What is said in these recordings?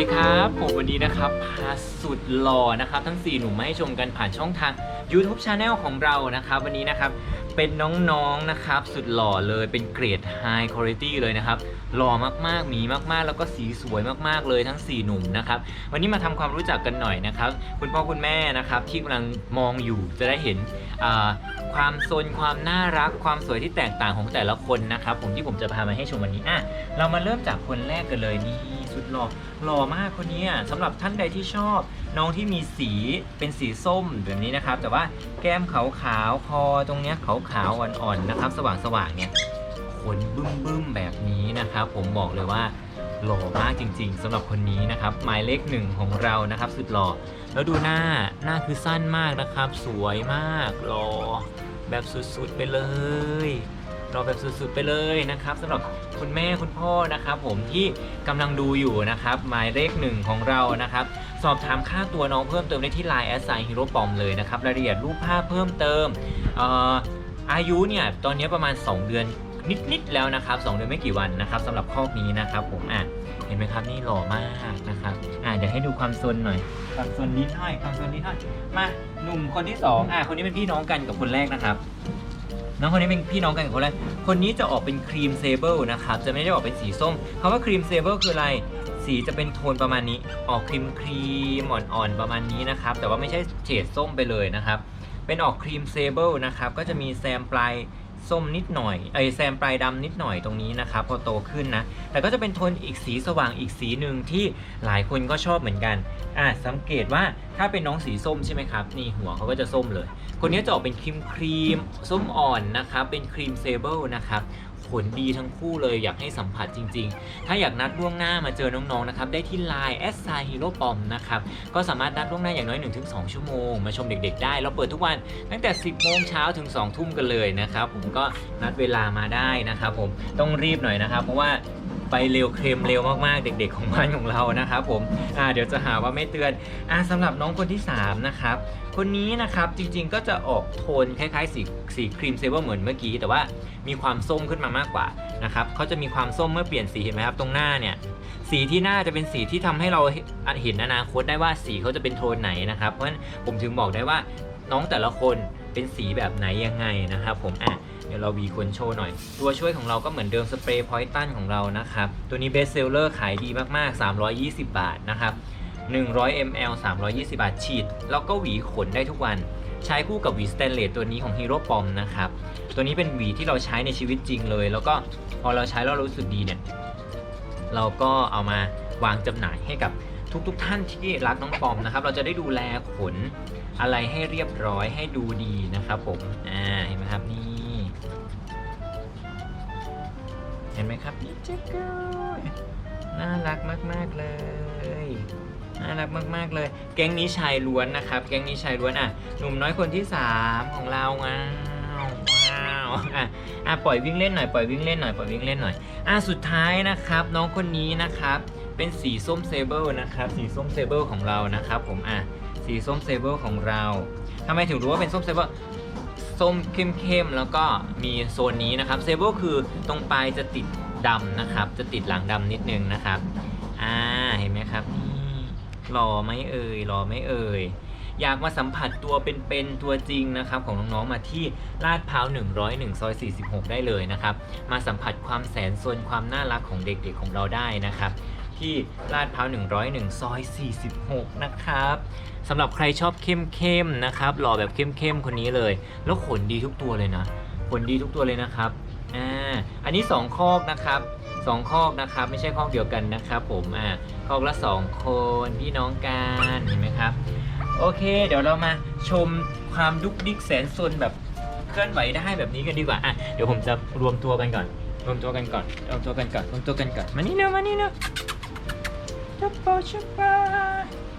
ดีครับผมวันนี้นะครับพาสุดหล่อนะครับ ทั้ง 4 หนุ่มมาให้ชมกันผ่านช่องทาง YouTube Channel ของเรานะครับ วันนี้นะครับ เป็นน้องๆนะครับ สุดหล่อเลยเป็นเกรด High Quality เลยนะครับ หล่อมากๆ มีมากๆ แล้วก็สีสวยมากๆเลยทั้ง 4 หนุ่มนะครับ วันนี้มาทำความรู้จักกันหน่อยนะครับ คุณพ่อคุณแม่นะครับที่กำลังมองอยู่จะได้เห็นความซนความน่ารักความสวยที่แตกต่างของแต่ละคนนะครับ ผมที่ผมจะพามาให้ชมวันนี้อะเรามาเริ่มจากคนแรกกันเลยนี่สุดหล่อหล่อมากคนนี้อะสำหรับท่านใดที่ชอบน้องที่มีสีเป็นสีส้มแบบนี้นะครับ แต่ว่าแก้มขาวๆคอตรงเนี้ยขาวๆอ่อนๆนะครับ สว่างๆเนี่ยขนบึ้มๆแบบนี้นะครับ ผมบอกเลยว่าหล่อมากจริง ๆสำหรับคนนี้นะครับหมายเลขหนึ่งของเรานะครับ สุดหล่อแล้วดูหน้าหน้าคือสั้นมากนะครับ สวยมากหล่อแบบสุดๆไปเลยรอแบบสุดๆไปเลยนะครับสำหรับคุณแม่คุณพ่อนะครับ ผมที่กำลังดูอยู่นะครับ หมายเลขหนึ่งของเรานะครับ สอบถามค่าตัวน้องเพิ่มเติมได้ที่ Line แอสไซฮีโร่ปอมเลยนะครับรายละเอียดรูปภาพเพิ่มเติมออายุเนี่ยตอนนี้ประมาณ 2 เดือนนิดๆแล้วนะครับ2เดือนไม่กี่วันนะครับสำหรับคอนี้นะครับผมอะเห็นไหมครับนี่หล่อมากนะครับอะเดี๋ยวให้ดูความซนหน่อยความซนนิดหน่อยความซนนิดหน่อยมาหนุ่มคนที่สองอะคนนี้เป็นพี่น้องกันกับคนแรกนะครับน้องคนนี้เป็นพี่น้องกันกับคนแรกคนนี้จะออกเป็นครีมเซเบิลนะครับจะไม่ได้ออกเป็นสีส้มคำว่าครีมเซเบิลคืออะไร สีจะเป็นโทนประมาณนี้ ออกครีมครีมอ่อนๆประมาณนี้นะครับ แต่ว่าไม่ใช่เฉดส้มไปเลยนะครับ เป็นออกครีมเซเบิลนะครับ ก็จะมีแซมปลายส้มนิดหน่อยเอ้ยแซมปลายดำนิดหน่อยตรงนี้นะครับ พอโตขึ้นนะ แต่ก็จะเป็นโทนอีกสีสว่างอีกสีหนึ่งที่หลายคนก็ชอบเหมือนกันอะสังเกตว่าถ้าเป็นน้องสีส้มใช่ไหมครับ นี่หัวเขาก็จะส้มเลย คนนี้จะออกเป็นครีมครีมส้มอ่อนนะครับ เป็นครีมเซเบิลนะครับ ผลดีทั้งคู่เลยอยากให้สัมผัสจริง ๆ ถ้าอยากนัดล่วงหน้ามาเจอน้องๆนะครับได้ที่ Line แอสไซฮีโร่ปอมนะครับก็สามารถนัดล่วงหน้าอย่างน้อย 1-2 ชั่วโมง มาชมเด็กๆ ได้ เราเปิดทุกวันตั้งแต่ 10โมงเช้าถึง 2 ทุ่มกันเลยนะครับผมก็นัดเวลามาได้นะครับผมต้องรีบหน่อยนะครับเพราะว่า ไปเร็วเคลมเร็วมากๆ เด็ก ๆ ของบ้านของเรานะครับผมอ่าเดี๋ยวจะหาว่าไม่เตือนอ่าสำหรับน้องคนที่สามนะครับ คนนี้นะครับจริงๆก็จะออกโทนคล้ายๆสีสีครีมเซเวอร์เหมือนเมื่อกี้ แต่ว่ามีความส้มขึ้นมามากกว่านะครับเขาจะมีความส้มเมื่อเปลี่ยนสีเห็นไหมครับตรงหน้าเนี่ยสีที่หน้าจะเป็นสีที่ทำให้เราเห็นอนาคตได้ว่าสีเขาจะเป็นโทนไหนนะครับเพราะฉะนั้นผมถึงบอกได้ว่าน้องแต่ละคนเป็นสีแบบไหนยังไงนะครับผมอะ เดี๋ยวเราวีคนโชว์หน่อย ตัวช่วยของเราก็เหมือนเดิมสเปรย์พอยตันของเรานะครับ ตัวนี้เบสเซลเลอร์ขายดีมากๆ 320 บาทนะครับ 100 ml 320 บาทฉีด แล้วก็หวีขนได้ทุกวัน ใช้คู่กับหวีสแตนเลสตัวนี้ของ Hero p o m นะครับ ตัวนี้เป็นหวีที่เราใช้ในชีวิตจริงเลย แล้วก็พอเราใช้แล้วเรารู้สึกดีเนี่ย เราก็เอามาวางจำหน่ายให้กับทุกๆทท่านที่รักน้องปอมนะครับ เราจะได้ดูแลขนอะไรให้เรียบร้อยให้ดูดีนะครับผม อ่า เห็นไหมครับนี่ เห็นไหมครับนี่เจ๊กน่ารักมาก ๆ เลย น่ารักมาก ๆ เลย แก๊งนี้ชายล้วนนะครับ แก๊งนี้ชายล้วนอะ หนุ่มน้อยคนที่3ของเราว้าวว้าวอะอะปล่อยวิ่งเล่นหน่อย ปล่อยวิ่งเล่นหน่อย ปล่อยวิ่งเล่นหน่อย อะสุดท้ายนะครับ น้องคนนี้นะครับ เป็นสีส้มเซเบิลนะครับ สีส้มเซเบิลของเรานะครับ ผม อะ สีส้มเซเบิลของเราทำไมถึงรู้ว่าเป็นส้มเซเบิล ส้มเข้มๆ แล้วก็มีโซนนี้นะครับเซเบิลคือตรงปลายจะติดดำนะครับ จะติดหลังดำนิดนึงนะครับ อ่า เห็นไหมครับนี่หล่อไหมเอ่ยหล่อไหมเอ่ยอยากมาสัมผัสตัวเป็นๆตัวจริงนะครับ ของน้องๆมาที่ลาดพร้าว 101 ซอย 46 ได้เลยนะครับ มาสัมผัสความแสนสนความน่ารักของเด็กๆของเราได้นะครับ ที่ลาดพร้าว 101 ซอย 46 นะครับสำหรับใครชอบเข้มๆนะครับหล่อแบบเข้มๆคนนี้เลย แล้วขนดีทุกตัวเลยนะขนดีทุกตัวเลยนะครับอ่าอันนี้ 2 คอกนะครับสองคอกนะครับ ไม่ใช่คอกเดียวกันนะครับผมอ่าคอกละ 2 คนพี่น้องกันเห็นไหมครับ โอเค เดี๋ยวเรามาชมความดุกดิกแสนซนแบบเคลื่อนไหวได้แบบนี้กันดีกว่าอะเดี๋ยวผมจะรวมตัวกันก่อน รวมตัวกันก่อน รวมตัวกันก่อน รวมตัวกันก่อน มานี่เร็วมานี่เร็ว ชับปะชับปะ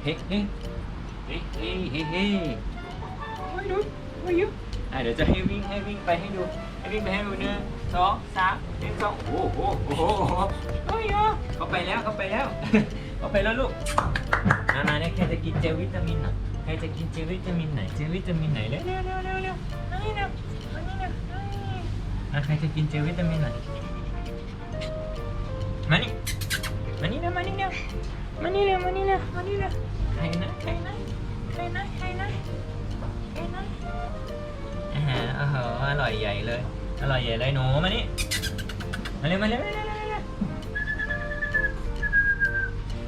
เฮ้เฮ้เฮ้เฮ้เฮ้เฮ้มาดูมาอยู่อะเดี๋ยวจะให้วิ่งให้วิ่งไปให้ดูให้วิ่งไปให้ดูหนึ่งสองสามหนึ่งสองโอ้โหโอ้โหโอ้โหเฮ้ยอะเขาไปแล้วเขาไปแล้วเขาไปแล้วลูกนานาเนี่ยใครจะกินเจลวิตามินอะใครจะกินเจลวิตามินไหนเจลวิตามินไหนเร็วเร็วเร็วเร็วเร็วมานี่เร็วมานี่เร็วอะใครจะกินเจลวิตามินไหนมานี่ มานี่เร็วมานี่เร็วมานี่เร็วมานี่เร็วมานี่เร็วใครนะใครนะใครนะใครนะใครนะอาหารโอ้โหอร่อยใหญ่เลย อร่อยใหญ่เลยหนูมานี่มาเร็วมาเร็วมาเร็วมาเร็วมาเร็ว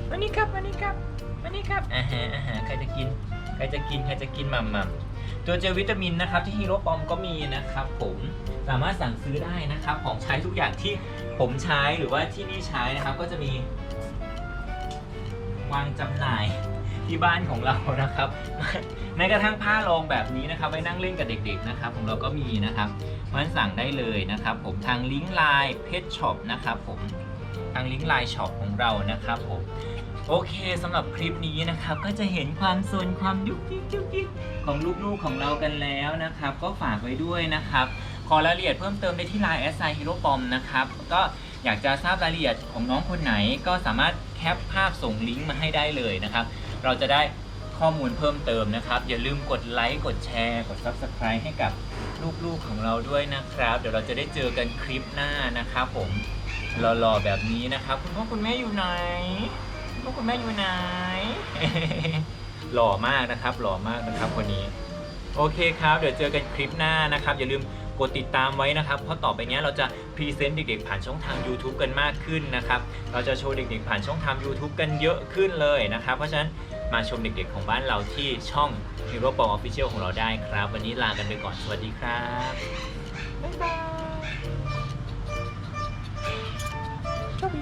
มานี่ครับมานี่ครับมานี่ครับอาหารอาหารใครจะกิน ใครจะกินใครจะกินหม่ำหม่ำ ตัวเจลวิตามินนะครับที่ฮีโร่ปอมก็มีนะครับผมสามารถสั่งซื้อได้นะครับ ของใช้ทุกอย่างที่ผมใช้หรือว่าที่นี่ใช้นะครับก็จะมี วางจำหน่ายที่บ้านของเรานะครับแม้กระทั่งผ้ารองแบบนี้นะครับไว้นั่งเล่นกับเด็ก ๆนะครับ ของเราก็มีนะครับมันสั่งได้เลยนะครับ ผมทางลิงก์ไลน์เพจช็อปนะครับผมทางลิงก์ไลน์ช็อปของเรานะครับผม โอเคสำหรับคลิปนี้นะครับก็จะเห็นความโซนความยุกยิกยุกยิกของลูกๆของเรากันแล้วนะครับ ก็ฝากไว้ด้วยนะครับ ขอรายละเอียดเพิ่มเติมได้ที่ Line แอสไซฮีโรปอมนะครับก็อยากจะทราบรายละเอียดของน้องคนไหนก็สามารถแคปภาพส่งลิงก์มาให้ได้เลยนะครับ เราจะได้ข้อมูลเพิ่มเติมนะครับ อย่าลืมกดไลค์กดแชร์ กด Subscribe ให้กับลูกๆของเราด้วยนะครับ เดี๋ยวเราจะได้เจอกันคลิปหน้านะครับผมหล่อๆแบบนี้นะครับ คุณพ่อคุณแม่อยู่ไหน คุณพ่อคุณแม่อยู่ไหน หล่อมากนะครับ หล่อมากนะครับคนนี้ โอเคครับ เดี๋ยวเจอกันคลิปหน้านะครับ อย่าลืมกดติดตามไว้นะครับ เพราะต่อไปเนี้ยเราจะพรีเซนต์เด็กๆ ผ่านช่องทาง YouTube กันมากขึ้นนะครับ เราจะโชว์เด็กๆ ผ่านช่องทาง YouTube กันเยอะขึ้นเลยนะครับ เพราะฉะนั้นมาชมเด็กๆ ของบ้านเราที่ช่อง Hero p o Official ของเราได้ครับ วันนี้ลากันไปก่อน สวัสดีครับ บ๊ายบาย